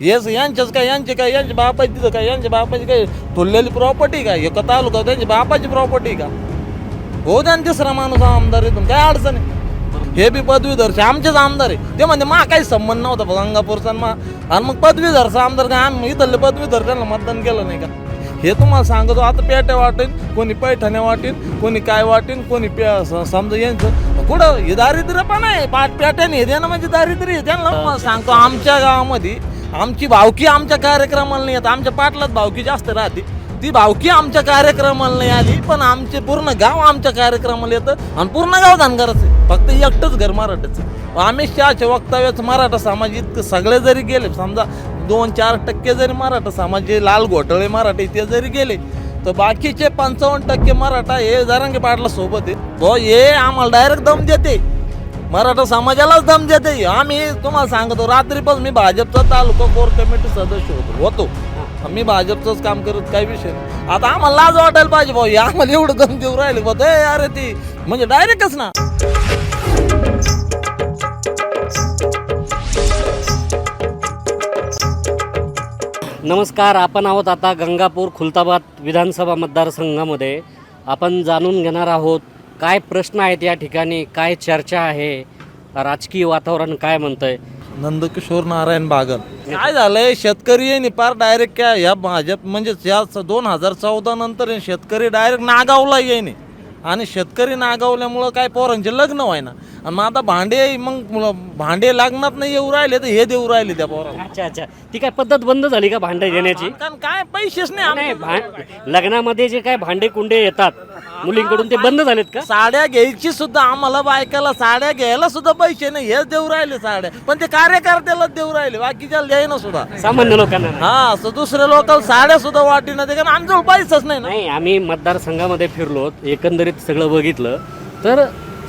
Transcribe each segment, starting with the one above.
हेच यांच्याच काय यांचे काय यांच्या बापाची तिथं काय यांच्या बापाची काय ठुललेली प्रॉपर्टी काय एका तालुका त्यांच्या बापाची प्रॉपर्टी का? हो द्या तिसरा माणूस आमदार इथून काय अडचण आहे? हे बी पदवीधरचे आमचेच आमदार आहे. ते म्हणजे मा काही संबंध नव्हता गंगापूरचा आणि मा आणि मग पदवीधरचा आमदार काय आम्ही इथले पदवीधर त्यांना मतदान केलं नाही का? हे तुम्हाला सांगतो आता पेट्या वाटेन कोणी पैठण्या वाटेन कोणी काय वाटेन कोणी पे- स- समजा यांचं. कुठं? हे दारिद्र्य पण आहे पाट पेट्याने हे देणं म्हणजे दारिद्र्य आहे. त्यांना सांगतो आमच्या गावामध्ये आमची भावकी आमच्या कार्यक्रमाला नाही येत. आमच्या पाटलात भावकी जास्त राहते. ती भावकी आमच्या कार्यक्रमाला नाही आली पण आमचे पूर्ण गाव आमच्या कार्यक्रमाला येतं आणि पूर्ण गाव धनगरच आहे. फक्त एकटंच घर मराठाचं अमित शहाच्या वक्तव्याचं मराठा समाज इतकं सगळे जरी गेले समजा दोन चार टक्के जरी मराठा समाज जे लाल घोटाळे मराठे ते जरी गेले तर बाकीचे पंचावन्न टक्के मराठा हे जरांगे पाटला सोबत आहे तो हे आम्हाला डायरेक्ट दम देते. मराठा समाजालाच दम देते. आम्ही तुम्हाला सांगतो रात्रीपासून मी भाजपचा तालुका कोर कमिटी सदस्य होतो होतो. मी भाजपचंच काम करत काही विषय आता आम्हाला लाज वाटायला पाहिजे भाऊ आम्हाला एवढं दम देऊ राहिले बघ अरे ती म्हणजे डायरेक्टच ना. नमस्कार आपण आहोत आता गंगापूर खुलताबाद विधानसभा मतदारसंघामध्ये. आपण जाणून घेणार आहोत काय प्रश्न आहेत या ठिकाणी? काय चर्चा आहे? राजकीय वातावरण काय म्हणतंय? नंदकिशोर नारायण बागल. काय झालंय? शेतकरी आहे पार डायरेक्ट काय? या भाजप म्हणजे या दोन हजार चौदा नंतर शेतकरी डायरेक्ट नागावला येईने. आणि शेतकरी नागावल्यामुळं काय पोरांचे लग्न व्हायना. आणि मग आता भांडे मग भांडे लागणार नाही येऊ राहिले तर हे देऊ राहिले त्या पोरांना अच्छा अच्छा. ती काय पद्धत बंद झाली का भांडे घेण्याची? कारण काय? पैसेच नाही. भां- लग्नामध्ये जे काय भांडे कुंडे येतात मुलींकडून ते बंद झालेत का? साड्या घ्यायची सुद्धा आम्हाला बायकाला साड्या घ्यायला सुद्धा पैसे नाही. हेच देऊ राहिले साड्या. पण ते कार्यकर्त्याला देऊ राहिले. बाकीच्या द्यायना सुद्धा. सामान्य लोकांना नाही. हा असं दुसऱ्या लोकांना साड्या सुद्धा वाटी नाही कारण आमच्याजवळ पैसेच नाही ना. नाही आम्ही मतदारसंघामध्ये फिरलो एकंदरीत सगळं बघितलं. तर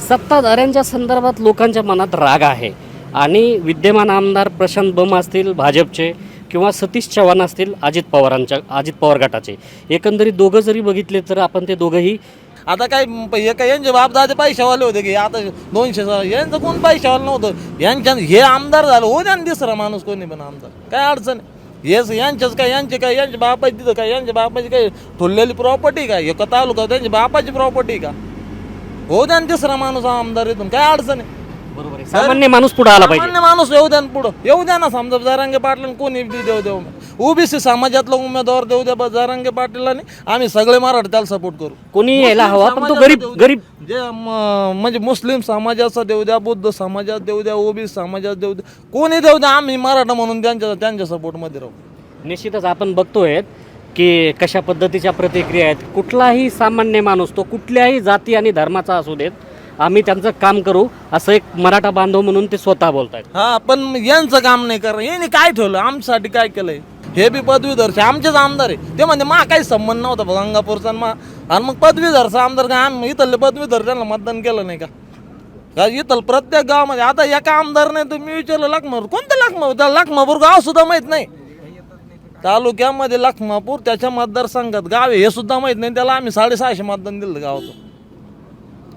सत्ताधाऱ्यांच्या संदर्भात लोकांच्या मनात राग आहे. आणि विद्यमान आमदार प्रशांत बम असतील भाजपचे किंवा सतीश चव्हाण असतील अजित पवारांच्या अजित पवार गटाचे. एकंदरीत दोघं जरी बघितले तर आपण ते दोघंही आता काय प हे काय यांचे बाप दादा पैशावाले होते की आता दोनशे सा- यांचं कोण पैशावालं नव्हतं? यांच्या हे आमदार झालं हो द्या दिसरा माणूस कोणी पण आमदार. काय अडचण आहे? हेच यांच्याच काय यांचे काय यांच्या बापाची तिथं काय यांच्या बापाची काय ठुललेली प्रॉपर्टी काय? एका तालुका त्यांच्या बापाची प्रॉपर्टी का? हो त्यांना तिसरा माणूस आमदार इथून काय अडचण आहे? बरोबर आहे. सामान्य माणूस पुढे आला पाहिजे. सामान्य माणूस येऊ द्या ना पुढं. येऊ द्या ना समजा जरांगे पाटील कोणी बी देऊ देऊ? ओबीसी समाजातला उमेदवार देऊ द्या बा जरांगे पाटीलांनी आम्ही सगळे मराठी त्याला सपोर्ट करू. कोणी यायला हवा पण तो गरीब. गरीब जे म- म्हणजे मुस्लिम समाजाचा देऊ द्या बुद्ध समाजात देऊ द्या ओबीसी समाजात देऊ द्या कोणी देऊ द्या आम्ही मराठा म्हणून त्यांच्या त्यांच्या सपोर्टमध्ये राहू. निश्चितच आपण बघतोय की कशा पद्धतीच्या प्रतिक्रिया आहेत. कुठलाही सामान्य माणूस तो कुठल्याही जाती आणि धर्माचा असू देत आम्ही त्यांचं काम करू असं एक मराठा बांधव म्हणून ते स्वतः बोलत आहेत हा पण यांचं काम नाही कर यांनी काय ठेवलं? आमच्यासाठी काय केलंय? हे बी पदवीधरचे आमचेच आमदार आहे. ते म्हणजे मा काही संबंध नव्हता गंगापूरचा मा आणि मग पदवीधरचा आमदार काय आम्ही इथले पदवीधर त्यांना मतदान केलं नाही का? का इथं प्रत्येक गावामध्ये आता एका आमदार नाही तुम्ही विचारलं लखमापूर कोणतं लखमापूर? त्याला लखमापूर गाव सुद्धा माहीत नाही. तालुक्यामध्ये लखमापूर त्याच्या मतदारसंघात गाव आहे हे सुद्धा माहीत नाही. त्याला आम्ही साडेसहाशे मतदान दिलं गावाचं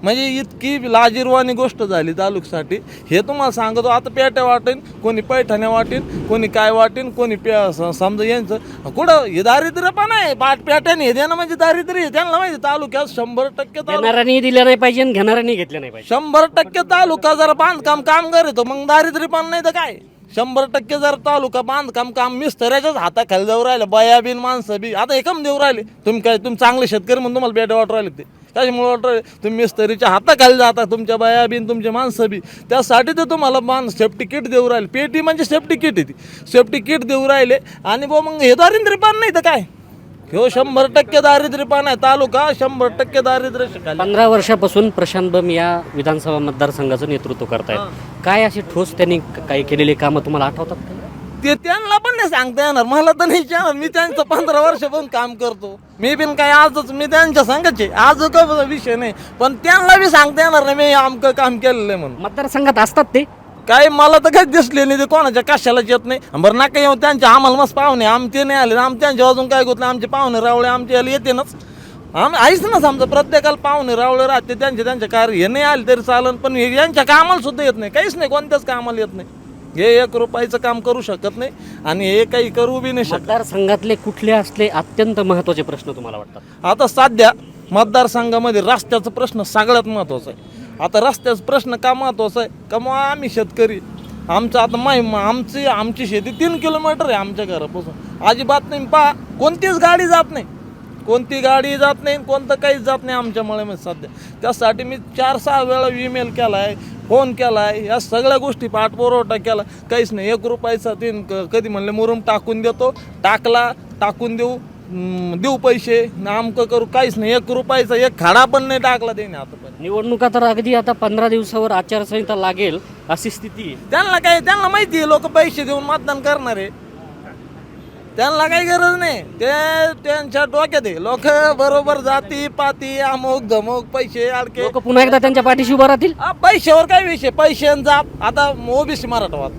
म्हणजे इतकी लाजीरवाणी गोष्ट झाली तालुक्यासाठी. हे तुम्हाला सांगतो आता पेट्या वाटेन कोणी पैठण्या वाटेन कोणी काय वाटेन कोणी पे समजा यांचं. कुठं? हे दारिद्र्य पण आहे. पाट पेट्याने हे देणं म्हणजे दारिद्र्य आहे. त्यांना माहिती तालुक्यात शंभर टक्के तालुका देणाऱ्यांनी दिलं नाही पाहिजे आणि घेणाऱ्यांनी घेतलं नाही पाहिजे. शंभर टक्के तालुका जर बांधकाम काम करतो मग दारिद्र्य पण नाही तर काय? शंभर टक्के जर तालुका बांधकाम काम मिस्त्र्याच्याच हाताखाली जाऊ राहिले बया बिन माणसं बी आता एकम देऊ राहिले. तुम्ही काय तुम्ही चांगले शेतकरी म्हणून तुम्हाला बेट वाटू राहिले ते. त्याच्यामुळे वाटू राहिले तुम्ही मिस्त्रीच्या हाताखाली जाता तुमच्या बया बिन तुमचे माणसं बी. त्यासाठी ते तुम्हाला मान सेफ्टी किट देऊ राहिले. पेटी म्हणजे सेफ्टी किट आहे ती. सेफ्टी किट देऊ राहिले. आणि बुवा मग हे दारिद्र्य पण नाही तर काय? ह्यो शंभर टक्के दारिद्र्य पण आहे. तालुका शंभर टक्के दारिद्र्य शिकायला पंधरा वर्षापासून प्रशांत बम या विधानसभा मतदारसंघाचं नेतृत्व करतायत. काय अशी ठोस त्यांनी काही केलेली कामं तुम्हाला आठवतात का? ते त्यांना पण नाही सांगता येणार. मला तर नाही येणार मी त्यांचं पंधरा वर्षापासून काम करतो. मी बिन काय आजच मी त्यांच्या संघाचे आज का विषय नाही. पण त्यांना बी सांगता येणार नाही मी आमकं काम केलेलं आहे म्हणून. मतदारसंघात असतात ते? काही मला तर काही दिसले नाही ते कोणाच्या कशालाच येत नाही. बरं नका येऊ त्यांच्या आम्हाला मस्त पाहुणे आमचे नाही आले. आम त्यांच्या अजून काय गोतले आमचे पाहुणे रावळे आमचे याला येतेनच. आम्ही आईच ना समजा प्रत्येकाला पाहुणे रावळे राहते त्यांचे त्यांचे कार्य हे नाही आले तरी चालन पण हे यांच्या कामाला सुद्धा येत नाही. काहीच नाही कोणत्याच कामाला येत नाही. हे एक रुपयाचं काम करू शकत नाही आणि हे काही करू बी नाही शकत. मतदारसंघातले कुठले असले अत्यंत महत्त्वाचे प्रश्न तुम्हाला वाटतात? आता सध्या मतदारसंघामध्ये रस्त्याचा प्रश्न सगळ्यात महत्त्वाचा आहे. आता रस्त्याचा प्रश्न का महत्त्वाचा आहे? का मग आम्ही शेतकरी? आमचं आता माही आमची आमची शेती तीन किलोमीटर आहे आमच्या घरापासून. अजिबात नाही. पहा कोणतीच गाडी जात नाही. कोणती गाडी जात नाही कोणतं काहीच जात नाही आमच्या मळ्यामध्ये सध्या. त्यासाठी मी चार सहा वेळा ईमेल केला आहे फोन केला आहे या सगळ्या गोष्टी पाठपुरवठा केला. काहीच नाही. एक रुपयाचा तीन कधी म्हणले मुरुम टाकून देतो टाकला टाकून देऊ देऊ पैसे नामकं करू काहीच नाही. एक रुपयाचा एक खाडा पण नाही टाकला त्याने आतापर्यंत. निवडणुका तर अगदी आता पंधरा दिवसावर आचारसंहिता लागेल अशी स्थिती आहे. त्यांना काय त्यांना माहिती आहे लोक पैसे देऊन मतदान करणार. आहे त्यांना काही गरज नाही. ते त्यांच्या डोक्यात आहे. लोक बरोबर जाती पाती अमुक धमुक पैसे अडके. लोक पुन्हा एकदा त्यांच्या पाठीशी उभं राहतील? हा, पैशावर काय विषय? पैसे आणि जाप आता ओबीसी मराठवाद.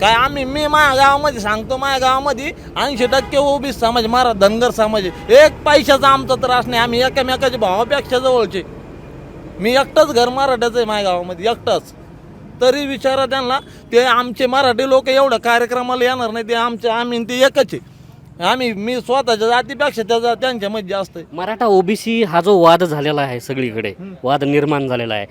काय आम्ही मी माझ्या गावामध्ये सांगतो माझ्या गावामध्ये ऐंशी टक्के ओबीसी समाज मरा धनगर समाज आहे. एक पैशाचा आमचा त्रास नाही. आम्ही एकामेकाच्या भावापेक्षा जवळचे. मी एकटंच घर मराठ्याचं आहे माझ्या गावामध्ये. एकटंच. तरी विचारा त्यांना ते आमचे मराठी लोक एवढं कार्यक्रमाला येणार नाही ते आमचे आम्ही ते एकच आहे. आम्ही मी स्वतःच्या जातीपेक्षा त्याचा त्यांच्यामध्ये जास्त आहे. मराठा ओबीसी हा जो वाद झालेला आहे सगळीकडे वाद निर्माण झालेला आहे.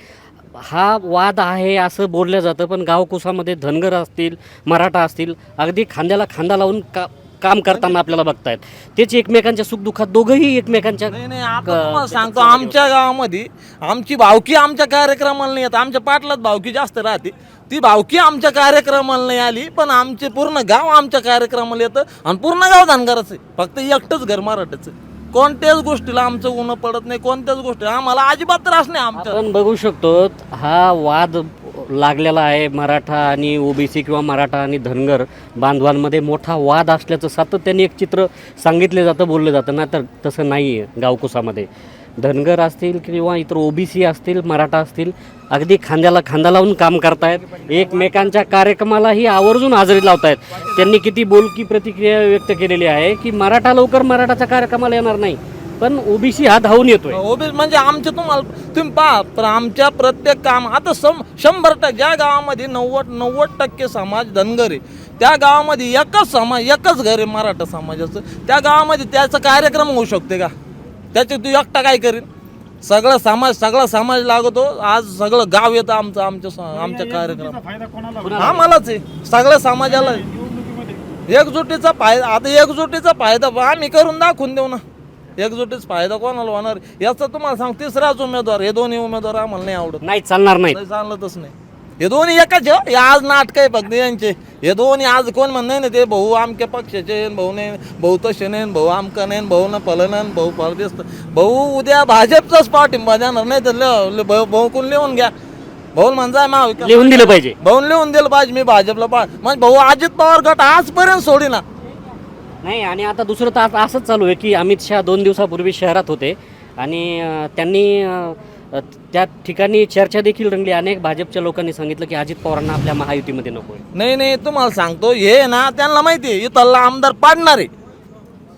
हा वाद आहे असं बोललं जातं पण गावकुसामध्ये धनगर असतील मराठा असतील अगदी खांद्याला खांदा लावून का काम करताना आपल्याला बघतायत. तेच एकमेकांच्या सुखदुःखात दोघंही एकमेकांच्या नाही नाही आता तुम्हाला सांगतो आमच्या गावामध्ये आमची भावकी आमच्या कार्यक्रमाला नाही येत. आमच्या पाटलात भावकी जास्त राहते. ती भावकी आमच्या कार्यक्रमाला नाही आली पण आमचे पूर्ण गाव आमच्या कार्यक्रमाला येतं आणि पूर्ण गाव धनगराचं आहे. फक्त एकटंच घर मराठीचं आहे. कोणत्याच गोष्टीला आमचं ऊन पडत नाही कोणत्याच गोष्टी आम्हाला अजिबात त्रास नाही आमचा आपण बघू शकतो हा वाद लागलेला आहे मराठा आणि ओबीसी किंवा मराठा आणि धनगर बांधवांमध्ये मोठा वाद असल्याचं सातत्याने एक चित्र सांगितलं जातं बोललं जातं. ना तर तसं नाही आहे गावकुसामध्ये. धनगर असतील किंवा इतर ओबीसी असतील मराठा असतील अगदी खांद्याला खांदा लावून काम करतायत. एकमेकांच्या कार्यक्रमालाही आवर्जून हजेरी लावतायत. त्यांनी किती बोलकी प्रतिक्रिया व्यक्त केलेली आहे की मराठा लवकर मराठाच्या कार्यक्रमाला येणार नाही पण ओबीसी हा धावून येतोय. हो, ओबीसी म्हणजे आमच्या तुम्हाला तुम्ही पहा तर आमच्या प्रत्येक काम आता सम शंभर टक्के ज्या गावामध्ये नव्वद नव्वद टक्के समाज धनगर आहे त्या गावामध्ये एकच समाज एकच घर आहे मराठा समाजाचं. त्या गावामध्ये त्याचा कार्यक्रम होऊ शकते का? त्याचे तू एकटा काय करीन? सगळं समाज सगळा समाज लागतो. आज सगळं गाव येतं आमचं आमच्या आमच्या कार्यक्रम. आम्हालाच आहे. सगळ्या समाजाला. एकजुटीचा फायदा आता एकजुटीचा फायदा आम्ही करून दाखवून देऊ ना. एकजुटीचा फायदा कोणाला होणार? याचा तुम्हाला सांग तिसराच उमेदवार हे दोन्ही उमेदवार आम्हाला नाही आवडत. नाही चालणार नाही नाही चालतच नाही. हे दोन्ही एकाच आहे हो. हे आज नाटक आहे फक्त यांचे. हे दोन्ही आज कोण म्हण नाही ना ते भाऊ आमच्या पक्षाचे आहे, भाऊ नाही भाऊ तसे नाही भाऊ आमका नाही भाऊ ना फलन नाही भाऊ परदेश भाऊ उद्या भाजपचाच पाठिंबा देणार नाही तर ल- ल- भाऊ भाऊ कोण लिहून घ्या? भाऊ म्हणजे महाविकास लिहून दिलं पाहिजे. भाऊन लिहून दिलं पाहिजे मी भाजपला पा म्हणजे भाऊ अजित पवार गट आजपर्यंत सोडी ना नाही आणि आता दुसरं तर आता असंच चालू आहे की अमित शहा दोन दिवसापूर्वी शहरात होते. आणि अं, त्यांनी अं, त्या ठिकाणी चर्चा देखील रंगली. अनेक भाजपच्या लोकांनी सांगितलं की अजित पवारांना आपल्या महायुतीमध्ये नको नाही नाही तुम्हाला सांगतो हे ना त्यांना माहिती आहे इथला आमदार पाडणार. आहे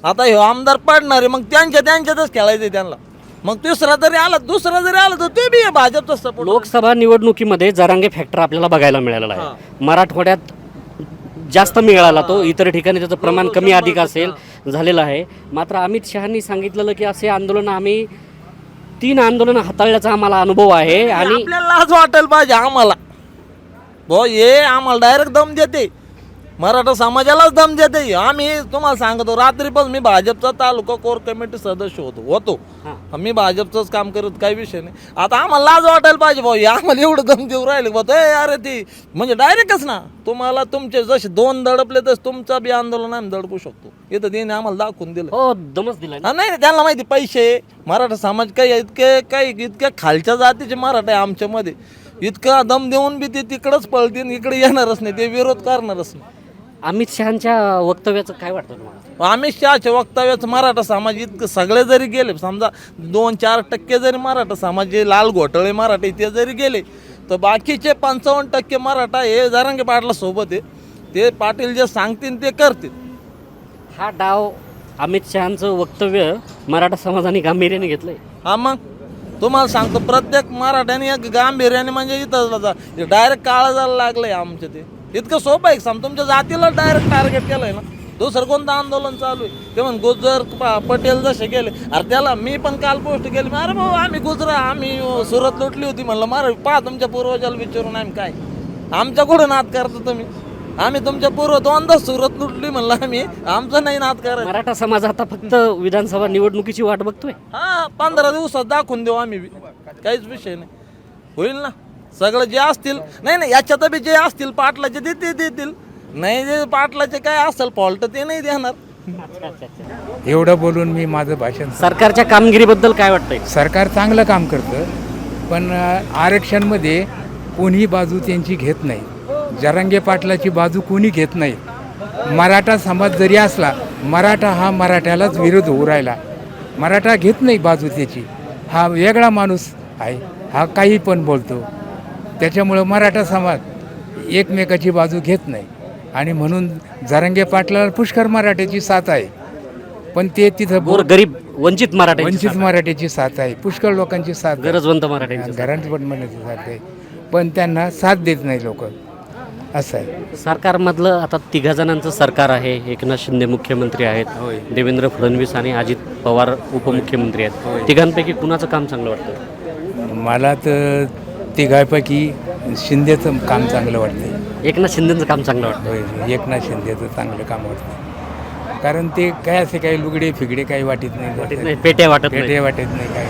आता हे आमदार पाडणार आहे मग त्यांच्या त्यांच्यातच खेळायचं आहे त्यांना. मग तिसरा जरी आला दुसरा जरी आला तर ते बी भाजपचा सपोर्ट लोकसभा निवडणुकीमध्ये जरांगे फॅक्टर आपल्याला बघायला मिळालेला आहे. मराठवाड्यात जास्त मिळाला तो इतर ठिकाणी त्याचं प्रमाण कमी अधिक असेल झालेलं आहे. मात्र अमित शहानी सांगितलेलं की असे आंदोलन आम्ही तीन आंदोलन हाताळल्याचा आम्हाला अनुभव आहे आणि आपल्याला लाज वाटायला पाहिजे आम्हाला. भाऊ हे आम्हाला डायरेक्ट दम देते. मराठा समाजालाच दम देते. आम्ही तुम्हाला सांगतो रात्रीपासून मी भाजपचा तालुका कोर कमिटी सदस्य होतो होतो. मी भाजपचंच काम करत काही विषय नाही. आता आम्हाला लाज वाटायला पाहिजे भाऊ आम्हाला एवढं दम देऊ राहिले भाऊ. ए अरे ती म्हणजे डायरेक्टच ना तुम्हाला तुमचे जसे दोन दडपले तस तुमचा बी आंदोलन आम्ही दडपू शकतो. इथं तिने आम्हाला दाखवून दिलं. हो दमच दिला नाही नाही, त्यांना माहिती पैसे मराठा समाज काही इतके काही इतक्या खालच्या जातीचे मराठा आहे आमच्यामध्ये. इतका दम देऊन बी ते तिकडंच पळतील इकडे येणारच नाही ते विरोध करणारच नाही. अमित शहाच्या वक्तव्याचं काय वाटतं तुम्हाला? अमित शहाच्या वक्तव्याचं मराठा समाज इतकं सगळे जरी गेले समजा दोन चार टक्के जरी मराठा समाज जे लाल घोटाळे मराठे ते जरी गेले तर बाकीचे पंचावन्न टक्के मराठा हे जरांगे पाटला सोबत आहे. ते पाटील जे सांगतील ते करतील. हा डाव अमित शहाचं वक्तव्य मराठा समाजाने गांभीर्याने घेतलंय. हा मग? तुम्हाला सांगतो प्रत्येक मराठ्याने एक गांभीर्याने म्हणजे इथं डायरेक्ट काळा जायला लागलंय आमचे ते. इतकं सोपं आहे. सांग तुमच्या जातीला डायरेक्ट टार्गेट केलंय ना. दुसरं कोणतं आंदोलन चालू आहे? ते म्हण गुजर पटेल जसे गेले. अरे त्याला मी पण काल पोस्ट केली. अरे भाऊ आम्ही गुजरा आम्ही सुरत लुटली होती म्हणलं. मार पहा तुमच्या पूर्वजाला विचारून आम्ही काय. आमच्या कुठं नाद करता तुम्ही? आम्ही तुमच्या पूर्व दोनदा सुरत लुटली म्हणलं आम्ही. आमचं नाही नाद करायचं मराठा समाज आता फक्त विधानसभा निवडणुकीची वाट बघतोय. हा पंधरा दिवसात दाखवून देऊ आम्ही. काहीच विषय नाही. होईल ना? सगळं जे असतील नाही नाही याच्यात बी जे असतील पाटलाचे ते ते देतील. नाही जे पाटलाचे काय असेल फॉल्ट ते नाही देणार. एवढं बोलून मी माझं भाषण सरकारच्या कामगिरीबद्दल काय वाटतंय? सरकार चांगलं काम करतं पण आरक्षणमध्ये कोणी बाजू त्यांची घेत नाही. जरांगे पाटलाची बाजू कोणी घेत नाही. मराठा समाज जरी असला मराठा हा मराठ्यालाच विरोध होऊ राहिला. मराठा घेत नाही बाजू त्याची. हा वेगळा माणूस आहे हा काही पण बोलतो. त्याच्यामुळं मराठा समाज एकमेकाची बाजू घेत नाही. आणि म्हणून जरांगे पाटलाला पुष्कर मराठ्याची साथ आहे. पण ते तिथं गोर गरीब वंचित मराठा वंचित मराठ्याची साथ आहे. पुष्कळ लोकांची साथ. गरजवंत मराठ्यांची घरांची पण मनाची साथ आहे. पण त्यांना साथ देत नाही लोक. असं आहे. सरकारमधलं आता तिघा जणांचं सरकार आहे. एकनाथ शिंदे मुख्यमंत्री आहेत. देवेंद्र फडणवीस आणि अजित पवार उपमुख्यमंत्री आहेत. तिघांपैकी कुणाचं काम चांगलं वाटतं? मला तर तिघापैकी शिंदेचं काम चांगलं वाटतं एकनाथ शिंदेचं काम चांगलं वाटतं होय एकनाथ शिंदेचं चांगलं काम वाटतं कारण ते काय असे काही लुगडे फिगडे काही वाटत नाही. नाही पेट्या वाटत नाही. पेटे वाटत नाही काय.